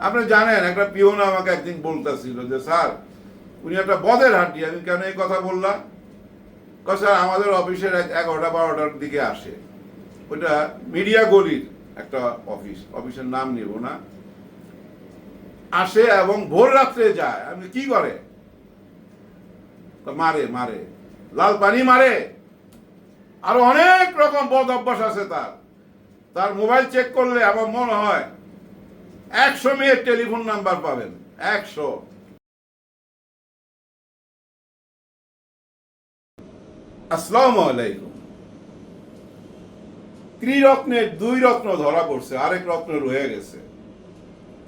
আপনি জানেন, একটা পিওন আমাকে একদিন বলতেছিল যে, স্যার, উনি একটা বদের হাঁটি আমি কেন এই কথা বললাম? স্যার, আমাদের অফিসের এগারোটা বারোটার দিকে আসে। ওইটা মিডিয়া গলির একটা অফিস, অফিসের নাম নিব না। আসে এবং ভোর রাত্রে যায়। আমি, কি করে? মারে মারে, লাল পানি মারে। আরও অনেক রকম বদ অভ্যাস আছে তার। তার মোবাইল চেক করলে আমার মনে হয় একশো মেয়ের টেলিফোন নাম্বার পাবেন, একশো। আসসালামু আলাইকুম। ত্রিরত্নের দুই রত্ন ধরা পড়ছে, আরেক রত্ন রয়ে গেছে।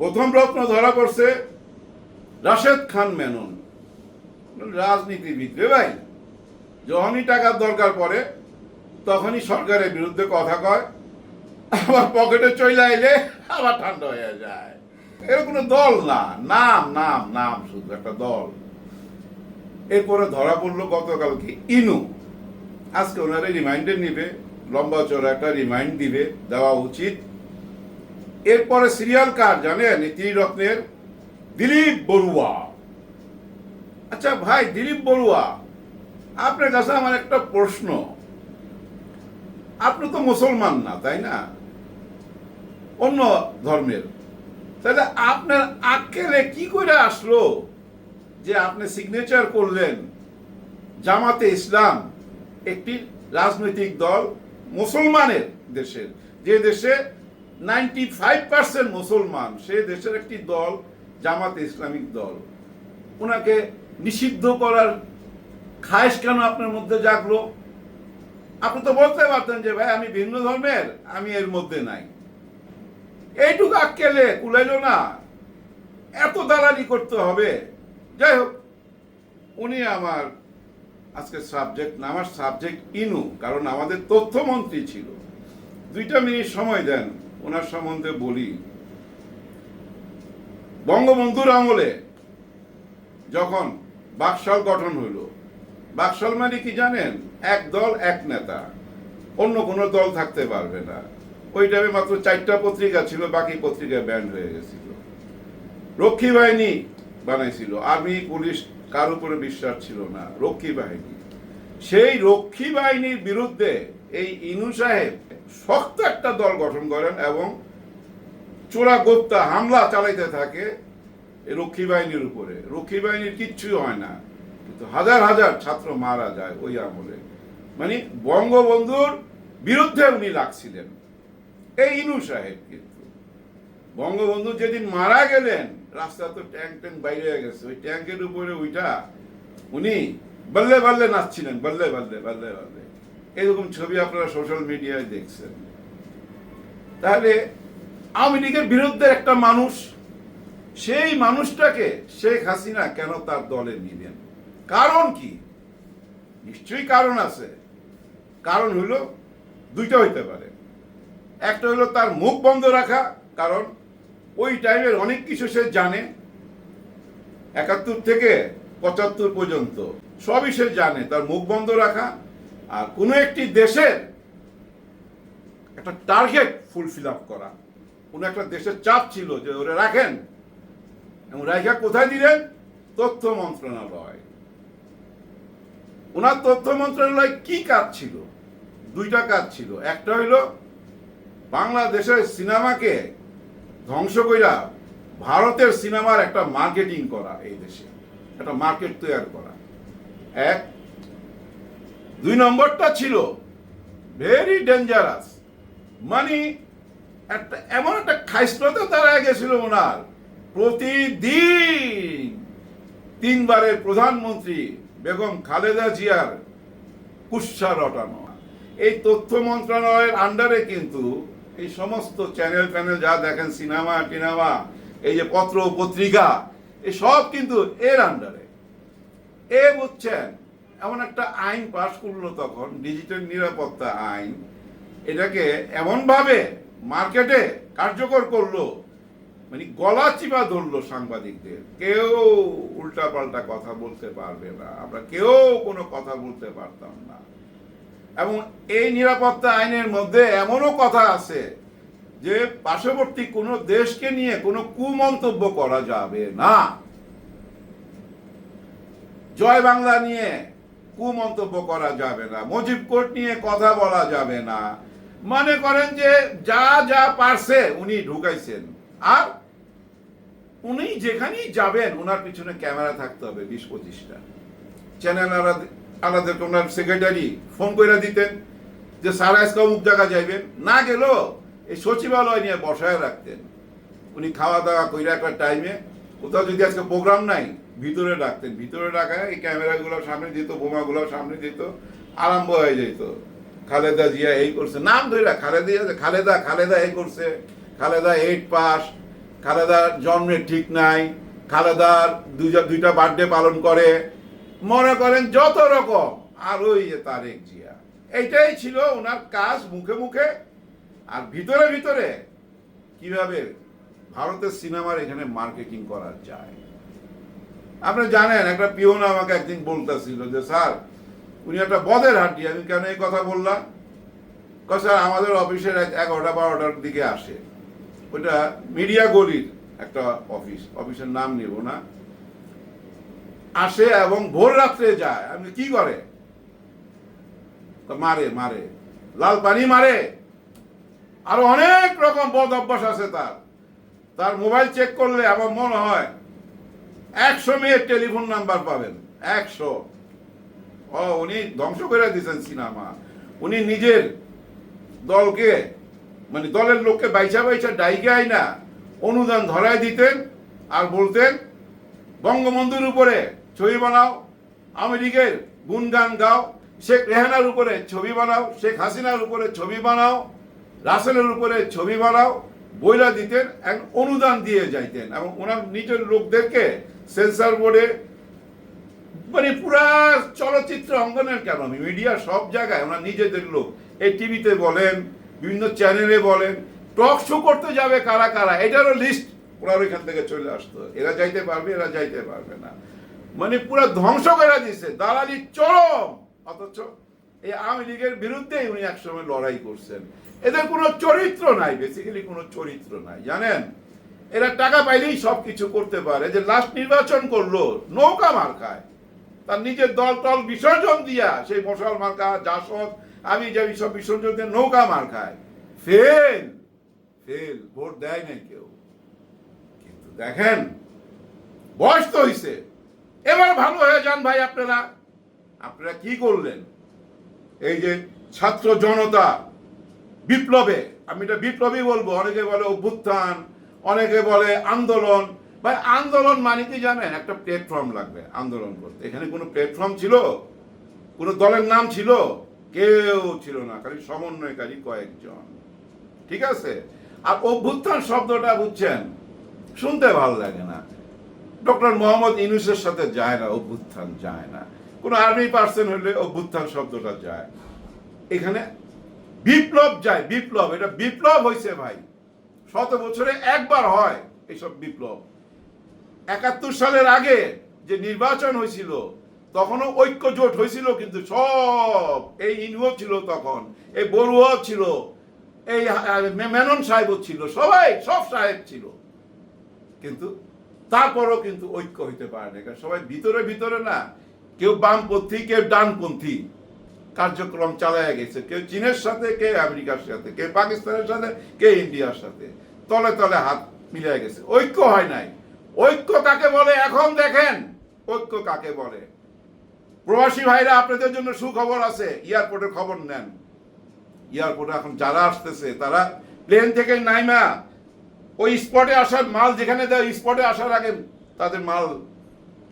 প্রথম রত্ন ধরা পড়ছে রাশেদ খান মেনন। রাজনীতিবিদ রে ভাই, যখনই টাকার দরকার পড়ে, তখনই সরকারের বিরুদ্ধে কথা কয়। আবার পকেটে চলে আইলে আবার ঠান্ডা হয়ে যায়। এর দল না। নাম নাম নাম শুধু একটা দল। এরপরে ধরা পড়ল গতকালকে ইনু। আজকে ওনারা রিমাইন্ডার নিবে, লম্বা চড়া একটা রিমাইন্ড দিবে, দেওয়া উচিত। এরপরে সিরিয়াল কার জানেন? ত্রিরত্নের দিলীপ বড়ুয়া। আচ্ছা ভাই, দিলীপ বড়ুয়া, আপনার কাছে আমার একটা প্রশ্ন। আপনি তো মুসলমান না, তাই না? অন্য ধর্মের। তাহলে আপনার আক্কেলে কি করে আসলো যে আপনি সিগনেচার করলেন জামাতে ইসলাম, একটি রাজনৈতিক দল মুসলমানের দেশের, যে দেশে নাইনটি ফাইভ পার্সেন্ট মুসলমান, সে দেশের একটি দল জামাতে ইসলামিক দল। ওনাকে নিষিদ্ধ করার খায়েশ কেন আপনার মধ্যে জাগলো? আপনি তো বলতে পারতেন যে, ভাই, আমি ভিন্ন ধর্মের, আমি এর মধ্যে নাই। এইটুকু আক্কেলে কুলাইলো না। এত দালালি করতে হবে। যাই হোক, উনি আমার আজকে সাবজেক্ট না, আমার সাবজেক্ট ইনু, কারণ আমাদের তথ্যমন্ত্রী ছিল। দুইটা মিনিট সময় দেন, ওনার সম্বন্ধে বলি। বঙ্গবন্ধুর আমলে যখন বাকশাল গঠন হইল, বাকশাল মানে কি জানেন? এক দল, এক নেতা। অন্য কোনো দল থাকতে পারবে না। ওই টাইমে মাত্র চারটা পত্রিকা ছিল, বাকি পত্রিকা ব্যান্ড হয়ে গেছিল। রক্ষী বাহিনী বানাইছিল। আর্মি, পুলিশ, কার উপরে বিশ্বাস ছিল না, রক্ষী বাহিনী। সেই রক্ষী বাহিনীর বিরুদ্ধে এই ইনু সাহেব শক্ত একটা দল গঠন করেন এবং চোরা গোপ্তা হামলা চালাইতে থাকে রক্ষী বাহিনীর উপরে। রক্ষী বাহিনীর কিচ্ছুই হয় না, কিন্তু হাজার হাজার ছাত্র মারা যায় ওই আমলে। মানে বঙ্গবন্ধুর বিরুদ্ধে উনি লাগছিলেন এই ইনু সাহেব কিন্তু। বঙ্গবন্ধু যেদিন মারা গেলেন, রাস্তা তো ট্যাঙ্ক ট্যাঙ্ক বাইরে হয়ে গেছে। ওই ট্যাঙ্কের উপরে ওইটা, উনি বললে বল্লে নাচছিলেন, বললে বল্লে বল্লে বল্লে। এরকম ছবি আপনারা সোশ্যাল মিডিয়ায় দেখছেন। তাহলে আওয়ামী লীগের বিরুদ্ধে একটা মানুষ, সেই মানুষটাকে শেখ হাসিনা কেন তার দলে নিলেন? কারণ কি? নিশ্চয়ই কারণ আছে। কারণ হলো, দুইটা হইতে পারে। একটা হলো তার মুখ বন্ধ রাখা, কারণ ওই টাইমের অনেক কিছু সে জানে। একাত্তর থেকে পঁচাত্তর পর্যন্ত সবই সে জানে, তার মুখ বন্ধ রাখা। আর কোনো একটি দেশের একটা টার্গেট ফুলফিল আপ করা। কোনো একটা দেশের চাপ ছিল যে ওরা রাখেন। এবং রাখা কোথায় দিলেন? তথ্য মন্ত্রণালয়। ওনার তথ্য মন্ত্রণালয় কি কাজ ছিল? দুইটা কাজ ছিল। একটা হইল বাংলাদেশের সিনেমাকে ধ্বংস কইরা ভারতের সিনেমার একটা মার্কেটিং করা এই দেশে, একটা মার্কেট তৈরি করা। এক, দুই নম্বরটা ছিল ভেরি ডেঞ্জারাস মানে একটা, এমন একটা খাইস্টতে দাঁড়ায় গেছিল ওনার প্রতিদিন তিনবারের প্রধানমন্ত্রী বেগম খালেদা জিয়ার কুৎসা রটানো। এই তথ্য মন্ত্রণালয়ের আন্ডারে কিন্তু এই সমস্ত চ্যানেল প্যানেল যা দেখেন সিনেমা টিনেমা, এই যে পত্র পত্রিকা, এই সব কিন্তু এর আন্ডারে এ। বুঝছেন, এমন একটা আইন পাশ করল তখন ডিজিটাল নিরাপত্তা আইন, এটাকে এমনভাবে মার্কেটে কার্যকর করল মানে গলা চিপা ধরলো সাংবাদিকদের। কেউ উল্টা পাল্টা কথা বলতে পারবে না। আমরা কেউ কোনো কথা বলতে পারতাম না। এবং এই নিরাপত্তা আইনের মধ্যে এমনও কথা আছে যে পার্শ্ববর্তী কোনো দেশকে নিয়ে কোনো কুমন্তব্য করা যাবে না। জয় বাংলা নিয়ে কুমন্তব্য করা যাবে না। মুজিব কোর্ট নিয়ে কথা বলা যাবে না। মনে করেন যে যা যা পারছে উনি ঢুকাইছেন। আর উনি যেখানেই যাবেন ওনার পিছনে ক্যামেরা থাকতে হবে বিশ পঁচিশটা। চ্যানেল আলাদা ওনার সেক্রেটারি ফোন করে দিতেন যে, স্যার, আজকে অমুক জায়গা যাইবেন? না গেল। এই সচিবালয় নিয়ে বসায় রাখতেন। উনি খাওয়া দাওয়া কইরা একটা টাইমে কোথাও যদি আজকে প্রোগ্রাম নাই, ভিতরে ডাকতেন। ভিতরে ডাকায় এই ক্যামেরাগুলো সামনে দিত, বোমাগুলো সামনে দিত, আরম্ভ হয়ে যেত। খালেদা জিয়া এই করছে। নাম ধরে খালেদা জিয়া খালেদা খালেদা এই করছে। খালেদা এইট পাস খালেদার জন্মের ঠিক নাই। খালেদার দুইটা দুইটা বার্থডে পালন করে। মনে করেন যত রকম। আর ওই যে তারেক জিয়া। এইটাই ছিল ওনার কাজ মুখে মুখে। আর ভিতরে ভিতরে কীভাবে ভারতের সিনেমার এখানে মার্কেটিং করা যায়। আপনি জানেন, একটা পিওন আমাকে একদিন বলতেছিল যে, স্যার, উনি একটা বদের হাঁটি আমি কেন এই কথা বললাম? স্যার, আমাদের অফিসের এগারোটা বারোটার দিকে আসে। ওইটা মিডিয়া গলির একটা অফিস। অফিসের নাম নিব না। আসে এবং ভোর রাত্রে যায়। আপনি কি করে? মারে মারে। লাল পানি মারে। আরও অনেক রকম বদ অভ্যাস আছে তার। তার মোবাইল চেক করলে আমার মনে হয় একশো মেয়ের টেলিফোন নাম্বার পাবেন। একশো। ও, উনি ধ্বংস করে দিয়েছেন সিনেমা উনি নিজের দলকে মানে দলের লোককে বাইচা বাইচা ডাইকে আইনা অনুদান ধরায় দিতেন আর বলতেন, বঙ্গবন্ধুর উপরে ছবি বানাও, আমেরিকার গুনগান গাও, শেখ রেহানার উপরে ছবি বানাও, শেখ হাসিনার উপরে ছবি বানাও, রাসেলের উপরে ছবি বানাও, বইলা দিতেন, এক অনুদান দিয়ে যাইতেন। এবং ওনার নিজের লোকদেরকে সেন্সার বোর্ডে মানে পুরা চলচ্চিত্র অঙ্গনের কেন মিডিয়া সব জায়গায় ওনার নিজেদের লোক। এই টিভিতে বলেন, বিভিন্ন চ্যানেলে বলেন, টক শো করতে যাবে কারা কারা? এটারও লিস্ট ওরা ওইখান থেকে চলে আসতো। এরা যাইতে পারবে, এরা যাইতে পারবে না। মানে পুরো ধ্বংস করে দিছে দালালি চরম। অথচ এই আওয়ামী লীগের বিরুদ্ধে উনি একসময় লড়াই করছেন। এদের কোনো চরিত্র নাই বেসিক্যালি কোনো চরিত্র নাই, জানেন? এরা টাকা পাইলেই সব কিছু করতে পারে। যে লাস্ট নির্বাচন করল, নৌকা মার্কায় তার নিজের দল টল বিসর্জন দিয়া সেই মশাল মার্কা, জাসদ আমি যাবি সব বিসর্জন দিয়ে নৌকা মার্কায় ফেল! ফেল! ভোট দেয় নাই কেউ। কিন্তু দেখেন, বয়স তো হইছে। এবার ভালো হয়ে যান ভাই আপনারা। আপনারা কি করলেন? এই যে ছাত্র জনতা বিপ্লবে, আমি এটা বিপ্লবই বলব, অনেকে বলে অভ্যুত্থান, অনেকে বলে আন্দোলন। ভাই, আন্দোলন মানে কি জানেন? একটা প্ল্যাটফর্ম লাগবে আন্দোলন করতে। এখানে কোনো প্ল্যাটফর্ম ছিল? কোনো দলের নাম ছিল? কেউ ছিল না, খালি সমন্বয়কারী কয়েকজন। ঠিক আছে? আর অভ্যুত্থান শব্দটা বুঝছেন? শুনতে ভালো লাগে না। ডক্টর মোহাম্মদ ইনুসের সাথে যায় না, অভ্যুত্থান যায় না। কোনো আর্মি পার্সন হলে অভ্যুত্থান শব্দটা যায়। এখানে বিপ্লব যায়, বিপ্লব, এটা বিপ্লব হয়েছে ভাই। শত বছরে একবার হয় এইসব বিপ্লব। একাত্তর সালের আগে যে নির্বাচন হয়েছিল, তখনও ঐক্য জোট হয়েছিল, কিন্তু সব এই ইনুও ছিল তখন, এই বড়ুয়াও ছিল, এই মেনন সাহেবও ছিল, সবাই, সব সাহেব ছিল। কিন্তু তারপরও কিন্তু ঐক্য হইতে পারে না। কারণ সবাই ভিতরে ভিতরে না। কেউ বামপন্থী, কেউ ডানপন্থী কার্যক্রম চালায় গেছে। কেউ চীনের সাথে কে আমেরিকার সাথে কে পাকিস্তানের সাথে কে ইন্ডিয়ার সাথে। তলে তলে হাত মিলিয়ে গেছে। ঐক্য হয় নাই। ঐক্য কাকে বলে? এখন দেখেন। ঐক্য কাকে বলে? প্রবাসী ভাইরা, আপনাদের জন্য সুখবর আছে। এয়ারপোর্টের খবর নেন। এয়ারপোর্টে এখন যারা আসতেছে, তারা প্লেন থেকে নাইমা ওই স্পটে আসার মাল যেখানে দেয় স্পটে আসার আগে তাদের মাল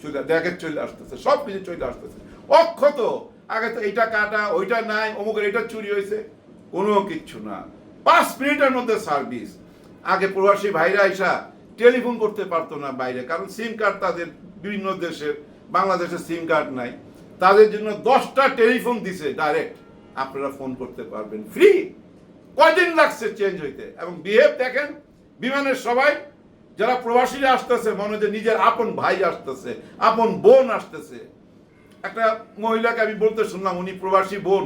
চলে দেখে চলে আসতেছে সব কিছু চলে আসতেছে। অক্ষত, আগে তো এইটা কাটা, ওইটা নাই, অমুকের এটা চুরি হয়েছে, কোনো কিচ্ছু না। পাঁচ মিনিটের মধ্যে সার্ভিস আগে প্রবাসী ভাইরা আইসা টেলিফোন করতে পারতো না বাইরে, কারণ সিম কার্ড তাদের বিভিন্ন দেশের বাংলাদেশের সিম কার্ড নাই। তাদের জন্য দশটা টেলিফোন দিছে ডাইরেক্ট আপনারা ফোন করতে পারবেন। ফ্রি কয়দিন লাগছে চেঞ্জ হইতে? এবং বিহেভ দেখেন বিমানের সবাই, যারা প্রবাসীরা আসতেছে, মনে হচ্ছে নিজের আপন ভাই আসতেছে, আপন বোন আসতেছে। একটা মহিলাকে আমি বলতে শুনলাম, উনি প্রবাসী বোন।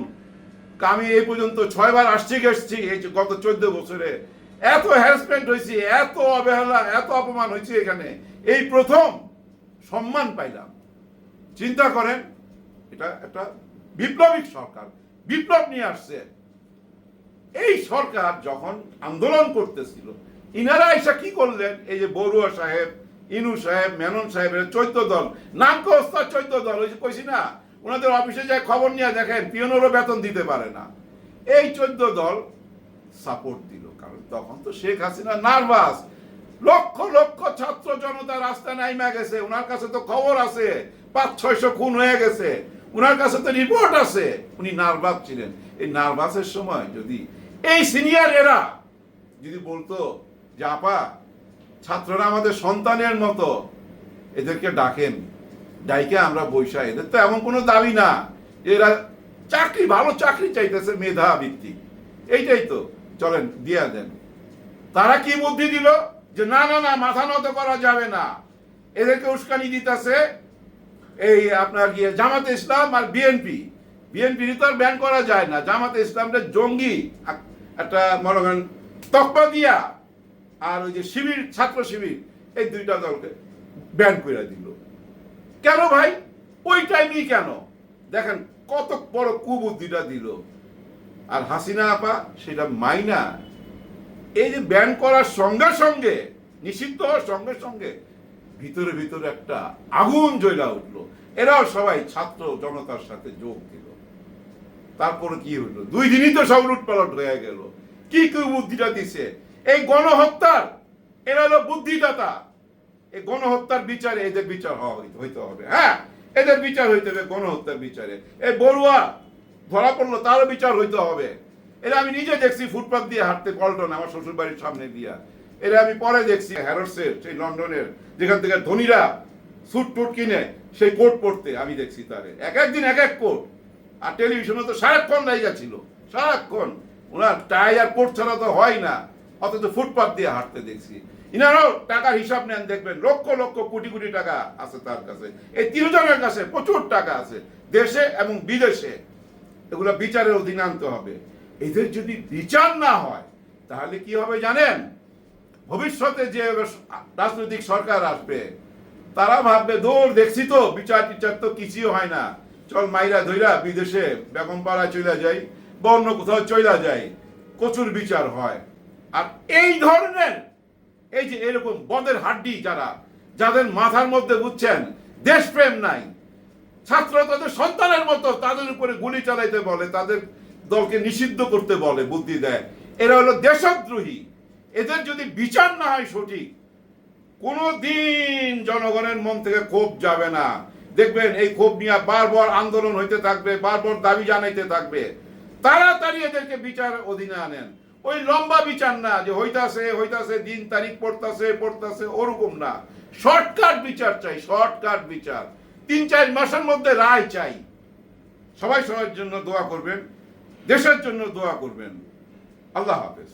আমি এই পর্যন্ত ছয়বার আসছি গেছি, এই গত চোদ্দ বছরে। এত হ্যারাসমেন্ট হয়েছে, এত অবহেলা, এত অপমান হয়েছে এখানে। এই প্রথম সম্মান পাইলাম। চিন্তা করেন, এটা একটা বিপ্লবিক সরকার, বিপ্লব নিয়ে আসছে। এই সরকার যখন আন্দোলন করতেছিল ইনারা এসে কি করলেন? এই যে বড়ুয়া সাহেব, ইনু সাহেব, মেনন সাহেবের চৈত্য দল। নাম কস্তা চৈত্য দল, ওই যে কইছি না? ওনাদের অফিসে যায় খবর নিয়ে দেখেন, পিয়নেরও বেতন দিতে পারে না। এই চৈত্য দল সাপোর্ট দিল, কারণ তখন তো শেখ হাসিনা নার্ভাস লক্ষ লক্ষ ছাত্র জনতা রাস্তায় নাইমা গেছে ওনার কাছে তো খবর আছে, পাঁচ, ছয়শো খুন হয়ে গেছে। ওনার কাছে তো রিপোর্ট আছে। উনি নার্ভাস ছিলেন। এই নার্ভাসের সময় যদি এই সিনিয়র এরা যদি বলতো যে, আপা, ছাত্ররা আমাদের সন্তানের মতো। এদেরকে ডাকেন। ডাইকে আমরা বৈশা, এদের তো এমন কোনো দাবি না। এরা চাকরি, ভালো চাকরি চাইতেছে মেধা ভিত্তিক। এইটাই তো। চলেন, দিয়া দেন। তারা কি বুদ্ধি দিল? যে, না না না, মাথা নত করা যাবে না। এদেরকে উস্কানি দিতেছে এই আপনার গিয়ে জামাতে ইসলাম আর বিএনপি। বিএনপি তো আর ব্যান করা যায় না। জামাতে ইসলামটা জঙ্গি। একটা মনে তকমা দিয়া আর ওই যে শিবির, ছাত্র শিবির, এই দুইটা দলকে ব্যান করে দিল। কেন ভাই? ওই টাইমেই কেন? দেখেন, কত বড় কুবুদ্ধিটা দিল। আর হাসিনা আপা, সেটা মাইনা। এই যে ব্যান করার সঙ্গে সঙ্গে, নিষিদ্ধ হওয়ার সঙ্গে সঙ্গে, ভিতরে ভিতরে একটা আগুন জ্বলা উঠল। এরাও সবাই ছাত্র জনতার সাথে যোগ দিল। তারপরে কি হলো? দুই দিনই তো সব লুটপালট হয়ে গেল। কি কি বুদ্ধিটা দিছে? এই গণহত্যার, এরা হলো বুদ্ধিদাতা। এই গণহত্যার বিচারে এদের বিচার হইতে- হবে। হ্যাঁ এদের বিচার হইতে হবে, গণহত্যার বিচারে। এই বড়ুয়া, ধরা পড়ল, তারও বিচার হইতে হবে। এরা আমি নিজে দেখছি ফুটপাথ দিয়ে হাঁটতে পল্টন আমার শ্বশুর বাড়ির সামনে দিয়া। এরা আমি পরে দেখছি, হ্যারোসের, সেই লন্ডনের, যেখান থেকে ধনীরা স্যুট টুট কিনে, সেই কোট পরতে আমি দেখছি তারে। এক এক দিন এক এক কোট। আর টেলিভিশনে তো সারাক্ষণ জায়গা ছিল, সারাক্ষণ। ওনার টাই আর কোট ছাড়া তো হয় না। অথচ ফুটপাথ দিয়ে হাঁটতে দেখছি। ইনারাও টাকার হিসাব নেন, দেখবেন লক্ষ লক্ষ কোটি কোটি টাকা আছে তার কাছে। এই তিনজনের কাছে প্রচুর টাকা আছে, দেশে এবং বিদেশে। এগুলো বিচারের অধীনে আনতে হবে। এদের যদি বিচার না হয়, তাহলে কি হবে জানেন? ভবিষ্যতে যে রাজনৈতিক সরকার আসবে, তারা ভাববে দৌড় দেখছি তো, বিচার টিচার তো কিছুই হয় না। চল মাইরা ধইরা বিদেশে বেগম পাড়া চলে যাই, বা অন্য কোথাও চলে যাই। প্রচুর বিচার হয়। আর এই ধরনের, এই যে এরকম বদের হাড্ডি যারা, যাদের মাথার মধ্যে বুঝছেন, দেশপ্রেম নাই। ছাত্র তাদের সন্তানের মতো তাদের উপরে গুলি চালাইতে বলে, তাদের দলকে নিষিদ্ধ করতে বলে, বুদ্ধি দেয়। এরা হলো দেশদ্রোহী। এদের যদি বিচার না হয় সঠিক কোনো দিন জনগণের মন থেকে ক্ষোভ যাবে না। দেখবেন, এই ক্ষোভ নিয়ে বারবার আন্দোলন হইতে থাকবে, বারবার দাবি জানাইতে থাকবে। তাড়াতাড়ি এদেরকে বিচার অধীনে আনেন। ওই লম্বা বিচার না যে হইতাছে হইতাছে, দিন, তারিখ পড়তাছে পড়তাছে, ওরকম না। শর্টকাট বিচার চাই, শর্টকাট বিচার। তিন, চার মাসের মধ্যে রায় চাই। সবাই সবার জন্য দোয়া করবেন, দেশের জন্য দোয়া করবেন। আল্লাহ হাফেজ।